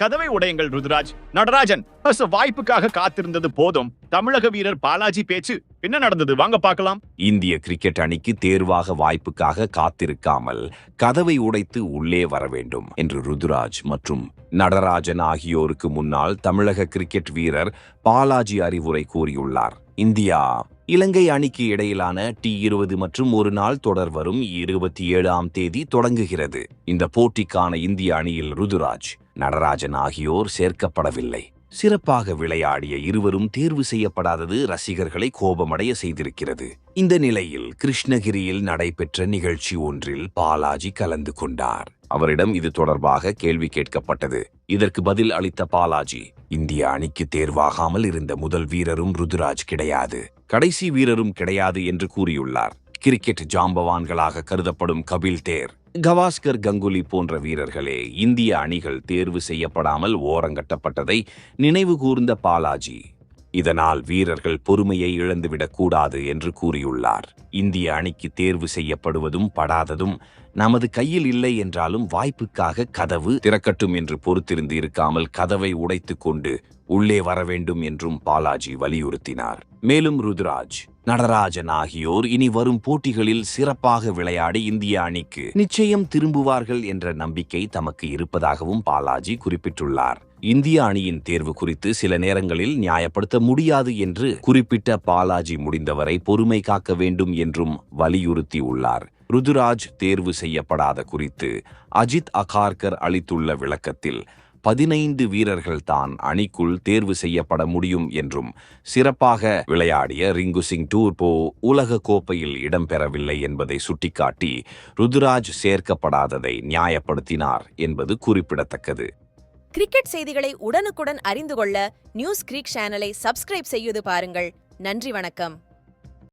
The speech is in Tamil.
கதவை உடையுங்கள் ருதுராஜ். நடராஜன் வாய்ப்புக்காக காத்திருந்தது போதும். தமிழக வீரர் பாலாஜி பேச்சு என்ன நடந்தது? வாங்க பார்க்கலாம். இந்திய கிரிக்கெட் அணிக்கு தேர்வாக வாய்ப்புக்காக காத்திருக்காமல் கதவை உடைத்து உள்ளே வர வேண்டும் என்று ருதுராஜ் மற்றும் நடராஜன் ஆகியோருக்கு முன்னால் தமிழக கிரிக்கெட் வீரர் பாலாஜி அறிவுரை கூறியுள்ளார். இந்தியா இலங்கை அணிக்கு இடையிலான டி இருபது மற்றும் ஒரு நாள் தொடர் வரும் இருபத்தி ஏழாம் தேதி தொடங்குகிறது. இந்த போட்டிக்கான இந்திய அணியில் ருதுராஜ் நடராஜன் ஆகியோர் சேர்க்கப்படவில்லை. சிறப்பாக விளையாடிய இருவரும் தேர்வு செய்யப்படாதது ரசிகர்களை கோபமடைய செய்திருக்கிறது. இந்த நிலையில் கிருஷ்ணகிரியில் நடைபெற்ற நிகழ்ச்சி ஒன்றில் பாலாஜி கலந்து கொண்டார். அவரிடம் இது தொடர்பாக கேள்வி கேட்கப்பட்டது. இதற்கு பதில் அளித்த பாலாஜி இந்திய அணிக்கு தேர்வாகாமல் இருந்த முதல் வீரரும் ருதுராஜ் கிடையாது. கடைசி வீரரும் கிடையாது என்று கூறியுள்ளார். கிரிக்கெட் ஜாம்பவான்களாக கருதப்படும் கபில் தேர் கவாஸ்கர் கங்குலி போன்ற வீரர்களே இந்திய அணிகள் தேர்வு செய்யப்படாமல் ஓரங்கட்டப்பட்டதை நினைவு கூர்ந்த பாலாஜி இதனால் வீரர்கள் பொறுமையை இழந்துவிடக்கூடாது என்று கூறியுள்ளார். இந்திய அணிக்கு தேர்வு செய்யப்படுவதும் படாததும் நமது கையில் இல்லை என்றாலும் வாய்ப்புக்காக கதவு திறக்கட்டும் என்று பொறுத்திருந்து இருக்காமல் கதவை உடைத்துக் கொண்டு உள்ளே வர வேண்டும் என்றும் பாலாஜி வலியுறுத்தினார். மேலும் ருத்ராஜ் நடராஜன் ஆகியோர் இனி வரும் போட்டிகளில் சிறப்பாக விளையாடி இந்திய அணிக்கு நிச்சயம் திரும்புவார்கள் என்ற நம்பிக்கை தமக்கு இருப்பதாகவும் பாலாஜி குறிப்பிட்டுள்ளார். இந்திய அணியின் தேர்வு குறித்து சில நேரங்களில் நியாயப்படுத்த முடியாது என்று குறிப்பிட்ட பாலாஜி முடிந்தவரை பொறுமை காக்க வேண்டும் என்றும் வலியுறுத்தியுள்ளார். ருதுராஜ் தேர்வு செய்யப்படாத குறித்து அஜித் அகார்கர் அளித்துள்ள விளக்கத்தில் பதினைந்து வீரர்கள் தான் அணிக்குள் தேர்வு செய்யப்பட முடியும் என்றும் சிறப்பாக விளையாடிய ரிங்கு சிங் டூர்போ உலக கோப்பையில் இடம்பெறவில்லை என்பதை சுட்டிக்காட்டி ருதுராஜ் சேர்க்கப்படாததை நியாயப்படுத்தினார் என்பது குறிப்பிடத்தக்கது. கிரிக்கெட் செய்திகளை உடனுக்குடன் அறிந்து கொள்ள நியூஸ் கிரிக் சேனலை சப்ஸ்கிரைப் செய்து பாருங்கள். நன்றி வணக்கம்.